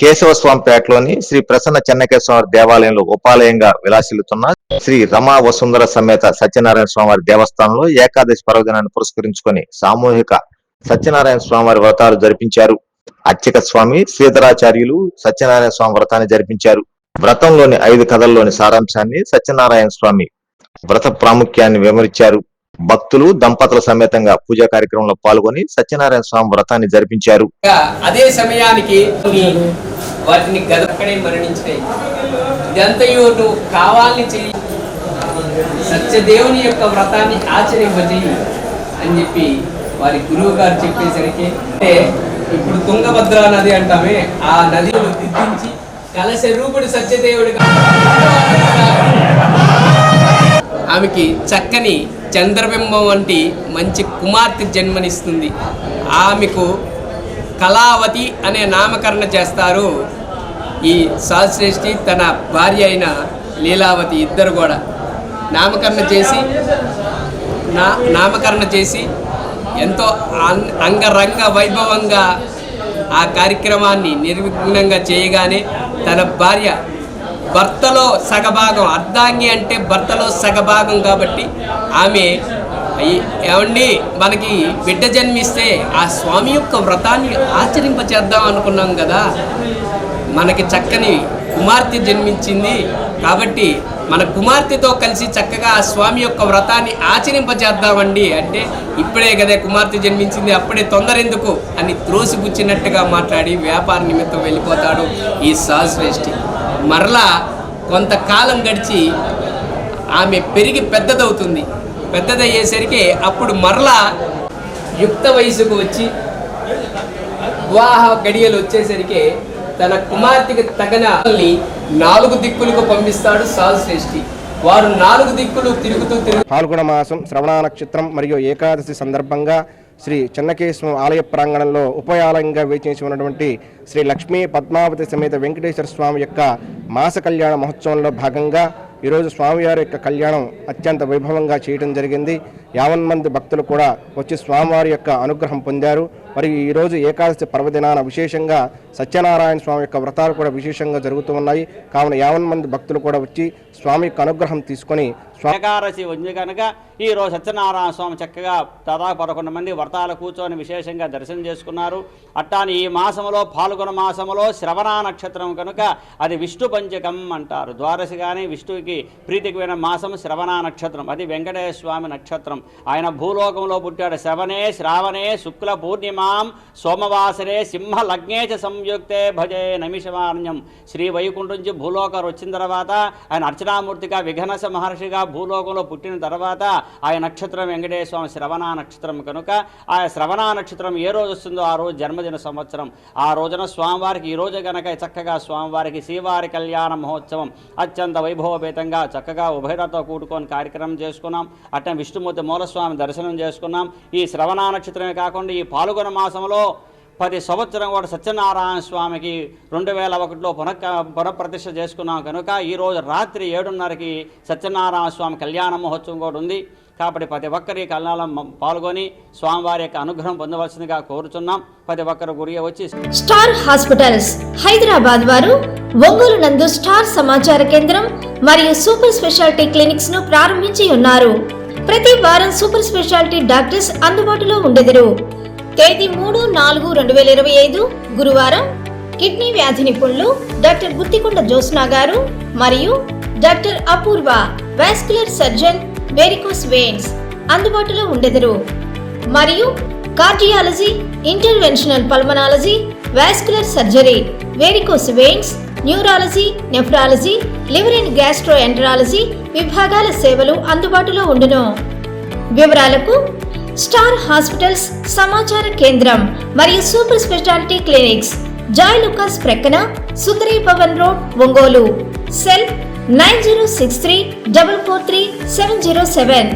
కేశవస్వామిపేటలోని శ్రీ ప్రసన్న చెన్నకేశ్వర దేవాలయంలో ఉపాలయంగా విలాసిల్లుతున్న శ్రీ రమా వసుంధర సమేత సత్యనారాయణ స్వామివారి దేవస్థానంలో ఏకాదశి పర్వదినాన్ని పురస్కరించుకొని సామూహిక సత్యనారాయణ స్వామివారి వ్రతాలు జరిపించారు. అర్చక స్వామి శ్రీధరాచార్యులు సత్యనారాయణ స్వామి వ్రతాన్ని జరిపించారు. వ్రతంలోని ఐదు కథల్లోని సారాంశాన్ని సత్యనారాయణ స్వామి వ్రత ప్రాముఖ్యాన్ని వివరించారు. భక్తులు దంపతుల సమేతంగా పూజా కార్యక్రమంలో పాల్గొని సత్యనారాయణ స్వామి వ్రతాన్ని జరిపించారు. అదే సమయానికి వాటిని గదక్కడే మరణించినాయి ఇదంతయు నువ్వు కావాలని చెయ్యి. సత్యదేవుని యొక్క వ్రతాన్ని ఆచరింపజేయి అని చెప్పి వారి గురువు గారు చెప్పేసరికి అంటే ఇప్పుడు తుంగభద్ర నది అంటామే ఆ నదిని దిద్దించి కలశ రూపుడు సత్యదేవుడిగా ఆమెకి చక్కని చంద్రబింబం వంటి మంచి కుమార్తె జన్మనిస్తుంది. ఆమెకు కళావతి అనే నామకరణ చేస్తారు. ఈ సాశ్రేష్ఠి తన భార్య అయిన లీలావతి ఇద్దరు కూడా. నామకరణ చేసి నా నామకరణ చేసి ఎంతో అంగరంగ వైభవంగా ఆ కార్యక్రమాన్ని నిర్విఘ్నంగా చేయగానే తన భార్య భర్తలో సగభాగం అర్ధాంగి అంటే భర్తలో సగభాగం కాబట్టి ఆమె ఏమండి మనకి బిడ్డ జన్మిస్తే ఆ స్వామి యొక్క వ్రతాన్ని ఆచరింపచేద్దాం అనుకున్నాం కదా. మనకి చక్కని కుమార్తె జన్మించింది కాబట్టి మన కుమార్తెతో కలిసి చక్కగా ఆ స్వామి యొక్క వ్రతాన్ని ఆచరింపజేద్దామండి అంటే ఇప్పుడే కదా కుమార్తె జన్మించింది అప్పుడే తొందర ఎందుకు అని త్రోసిపుచ్చినట్టుగా మాట్లాడి వ్యాపార నిమిత్తం వెళ్ళిపోతాడు ఈ సహశ్రేష్ఠి మరలా కొంతకాలం గడిచి ఆమె పెరిగి పెద్దదవుతుంది. పెద్దదయ్యేసరికి అప్పుడు మరలా యుక్త వయసుకు వచ్చి వివాహ గడియలు వచ్చేసరికి తన కుమార్తెకి తగిన నాలుగు దిక్కులకు పంపిస్తాడు సాల్శ్రేష్ఠి వారు నాలుగు దిక్కులు తిరుగుతూ తిరుగుతూ పాల్గొన మాసం శ్రవణ నక్షత్రం మరియు ఏకాదశి సందర్భంగా శ్రీ చెన్నకేశ్వరం ఆలయ ప్రాంగణంలో ఉపయాలయంగా వేచేసి ఉన్నటువంటి శ్రీ లక్ష్మీ పద్మావతి సమేత వెంకటేశ్వర స్వామి యొక్క మాస కళ్యాణ మహోత్సవంలో భాగంగా ఈరోజు స్వామివారి యొక్క కళ్యాణం అత్యంత వైభవంగా చేయడం జరిగింది. యావన్ మంది భక్తులు కూడా వచ్చి స్వామివారి యొక్క అనుగ్రహం పొందారు. మరియు ఈరోజు ఏకాదశి పర్వదినాన విశేషంగా సత్యనారాయణ స్వామి యొక్క వ్రతాలు కూడా విశేషంగా జరుగుతూ ఉన్నాయి. కావున యావన్ మంది భక్తులు కూడా వచ్చి స్వామి యొక్క అనుగ్రహం తీసుకొని స్వామి ఏకాదశి ఉంది కనుక ఈరోజు సత్యనారాయణ స్వామి చక్కగా దాదాపు పదకొండు మంది వ్రతాలు కూర్చొని విశేషంగా దర్శనం చేసుకున్నారు. అట్టాని ఈ మాసములో పాల్గొన మాసములో శ్రవణ నక్షత్రం కనుక అది విష్ణు పంచకం అంటారు. ద్వాదశి కానీ విష్ణువుకి ప్రీతికమైన మాసం శ్రవణ నక్షత్రం. అది వెంకటేశ్వర స్వామి నక్షత్రం. ఆయన భూలోకంలో పుట్టాడు. శ్రవణే శ్రావణే శుక్ల పూర్ణిమాం సోమవాసరే సింహ లగ్నేచ సంయుక్తే భజే నమిషమాన్యం శ్రీ వైకుంఠం నుంచి భూలోకం వచ్చిన తర్వాత ఆయన అర్చనామూర్తిగా విఘనస మహర్షిగా భూలోకంలో పుట్టిన తర్వాత ఆ నక్షత్రం వెంకటేశ్వర స్వామి శ్రవణ నక్షత్రం కనుక ఆ శ్రవణ నక్షత్రం ఏ రోజు వస్తుందో ఆ రోజు జన్మదిన సంవత్సరం. ఆ రోజున స్వామివారికి ఈ రోజు గనక చక్కగా స్వామివారికి శ్రీవారి కళ్యాణ మహోత్సవం అత్యంత వైభవపేతంగా చక్కగా ఉభయతతో కూడుకొని కార్యక్రమం చేసుకున్నాం. అట్లా విష్ణుమూర్తి మూలస్వామి దర్శనం చేసుకున్నాం. ఈ శ్రవణ నక్షత్రమే కాకుండా ఈ పాల్గొన మాసంలో పది సంవత్సరం కూడా సత్యనారాయణ స్వామికి రెండు వేల ఒకటిలో పునః పునఃప్రతిష్ఠ చేసుకున్నాం కనుక ఈరోజు రాత్రి ఏడున్నరకి సత్యనారాయణ స్వామి కళ్యాణ మహోత్సవం కూడా ఉంది. కాబట్టి ప్రతి ఒక్కరి కళ్యాణం పాల్గొని స్వామివారి యొక్క అనుగ్రహం పొందవలసిందిగా కోరుచున్నాం. ప్రతి ఒక్కరు గురి వచ్చి స్టార్ హాస్పిటల్స్ హైదరాబాద్ వారు ఒంగోలు నందు స్టార్ సమాచార కేంద్రం మరియు సూపర్ స్పెషాలిటీ క్లినిక్స్ను ప్రారంభించి ఉన్నారు. ప్రతి వారం సూపర్ స్పెషాలిటీ డాక్టర్స్ అందుబాటులో ఉండెదరు. తేదీ మూడు నాలుగు రెండు వేల ఇరవై ఐదు గురువారం. కిడ్నీ వ్యాధి నిపుణులు డాక్టర్ గుత్తికొండ జోస్నా గారు మరియు doctor Apoorva vascular surgeon varicose veins అందుబాటులో ఉండెదరు. మరియు cardiology interventional pulmonology vascular surgery varicose veins neurology nephrology liver and gastroenterology విభాగాల సేవలు అందుబాటులో ఉండును. వివరాలకు స్టార్ హాస్పిటల్స్ సమాచార కేంద్రం మరియు super speciality clinics. Joy Alukkas ప్రక్కన Sundari Bhavan road Ongole. Cell nine zero six three double four three seven zero seven.